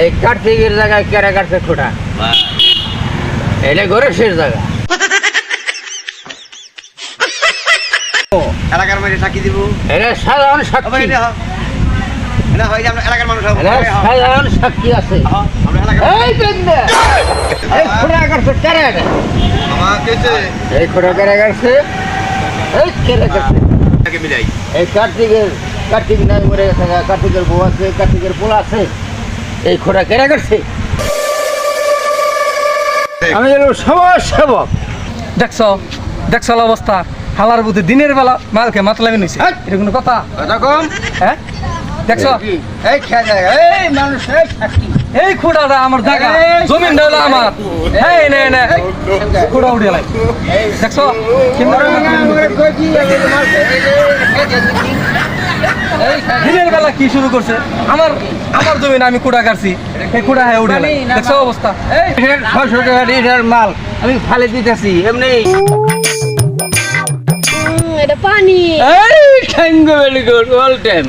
এই কার্তিকের জায়গায় কেরা কাটছে খোটা। এটা ঘরের শেষ জায়গা এলাকার মধ্যে সাক্ষী দিব। এটা সাধারণ সাক্ষী। হয় সাধারণ সাক্ষী আছে। এই কাটছে কেরা এই খোটা কেরা কাটছে। এই কেরা কাটছে। যে মিলাই এই কার্তিকের কার্তিক নাই মরে গেছে কার্তিকের বউ আছে কার্তিকের পোলা আছে এই খোটা কেরা কাটছে আমি হলাম সমাজ সেবক। দেখছ দেখছ অবস্থা। হালার বুদ্ধি দিনের বেলা মালকে মাতলামি নিছে। এটা কোনো কথা? কথা হ্যাঁ? দেখছ? এই খেয়া এই মানুষ এই খুঁড়াটা আমার জায়গা। জমিন হলো আমার। হ্যাঁ নে নে। খুঁড়া উঠে লাই। দেখছ? দিনের বেলা কি শুরু করছে? আমার আমার জমিন আমি কুড়া কাটছি। এই কুড়া হ্যাঁ উঠে লাই। দেখছ অবস্থা? এই ছশো টাকা লিটার মাল। আমি ফালে দিতেছি এমনি। এটা পানি। এই ভেরি গুড অল টাইম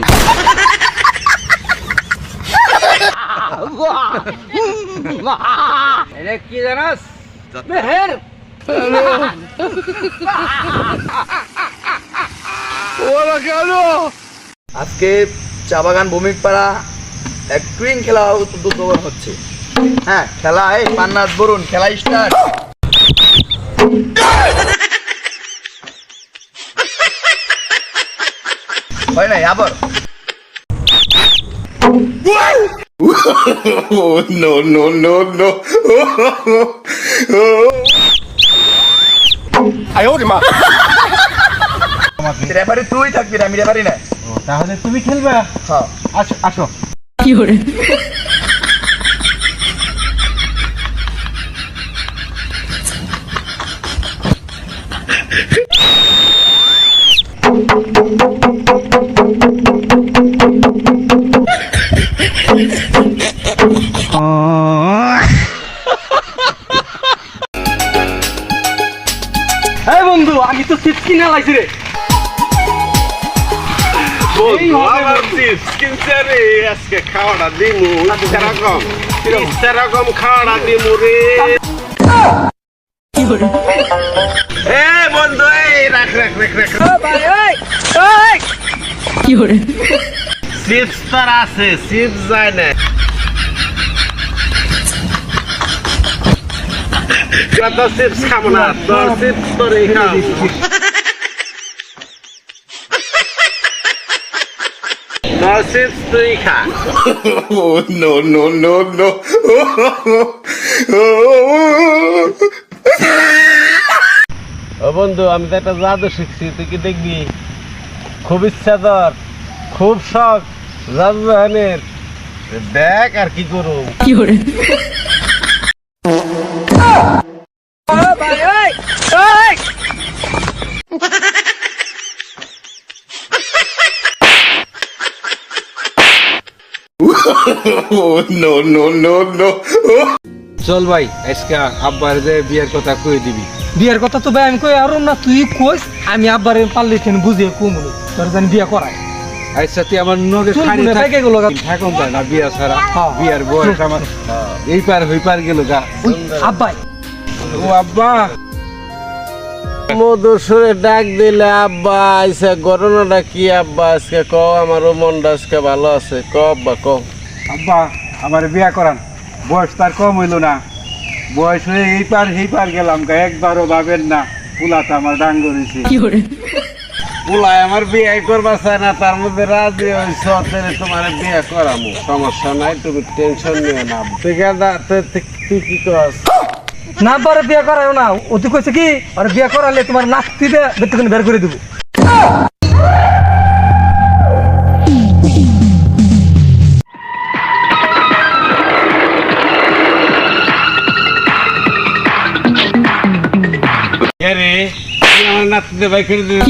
এটা কি জানাস? মেহের। আজকে চা বাগান ভূমিকপাড়া এক টুইং খেলা উদ্যোগন হচ্ছে। হ্যাঁ খেলা এই পান্নাথ বরুণ খেলা স্টার্ট হয় নাই আবার। No no no no! Referee তুই থাকবি আমি রেফারি না তাহলে তুমি খেলবে? হ্যাঁ। আসো আসো। এই বন্ধু আমি তো চিপস কিনে লাইছি রে। আজকে খাওয়াটা দিমু। সেরকম সেরকম খাওয়াটা দিমু রে। এ বন্ধু এই রাখ রাখ রাখ রাখ। চিপস তার আছে চিপস যায় না তোরা চিপস খাব না তোর চিপস তোরই খাও তোর চিপস তুই খা no no no no! ও বন্ধু আমি তো একটা জাদু শিখছি তুই কি দেখবি? খুব ইচ্ছা তোর খুব শখ জাদু জাহানের দেখ আর কি করুম। Oh no no no no! চল ভাই আজকে আব্বার যে বিয়ের কথা কই দিবি? বিয়ের কথা তো ভাই আমি কই আর না তুই কইস আমি আব্বারে পারলে কেন বুঝিয়ে কম তোর জানি বিয়ে করাই আচ্ছা তুই আমার নগে খানি থাক- গেলো গা। থাকুন তাই না বিয়া ছাড়া। হ্যাঁ। বিয়ার বয়স আমার এই পার হই পার গেল গা। আব্বাই। ও আব্বা। মধুর সুরে ডাক দিলে আব্বা আইসা ঘটনাটা কি আব্বা? আজকে ক আমারও মনটা আজকে ভালো আছে। ক আব্বা ক আব্বা আমার বিয়া করান। বয়স তার কম হইল না। বয়স হয়ে এই পার এই পার গেলাম গা একবারও ভাবেন না পুলাতে আমার ডাঙ্গ রয়েছে পুলাই আমার বিয়ে করবা চায় না তার মধ্যে রাজি হয়েছ তাহলে তোমার বিয়ে করামু। সমস্যা নাই তুমি টেনশন নিও না। তুই কি কর না আব্বারে বিয়ে করাও না। ও তুই কইছে কি আর বিয়ে করালে তোমার নাস্তি দে বেতন বের করে দিব। রে আমার করে দিবি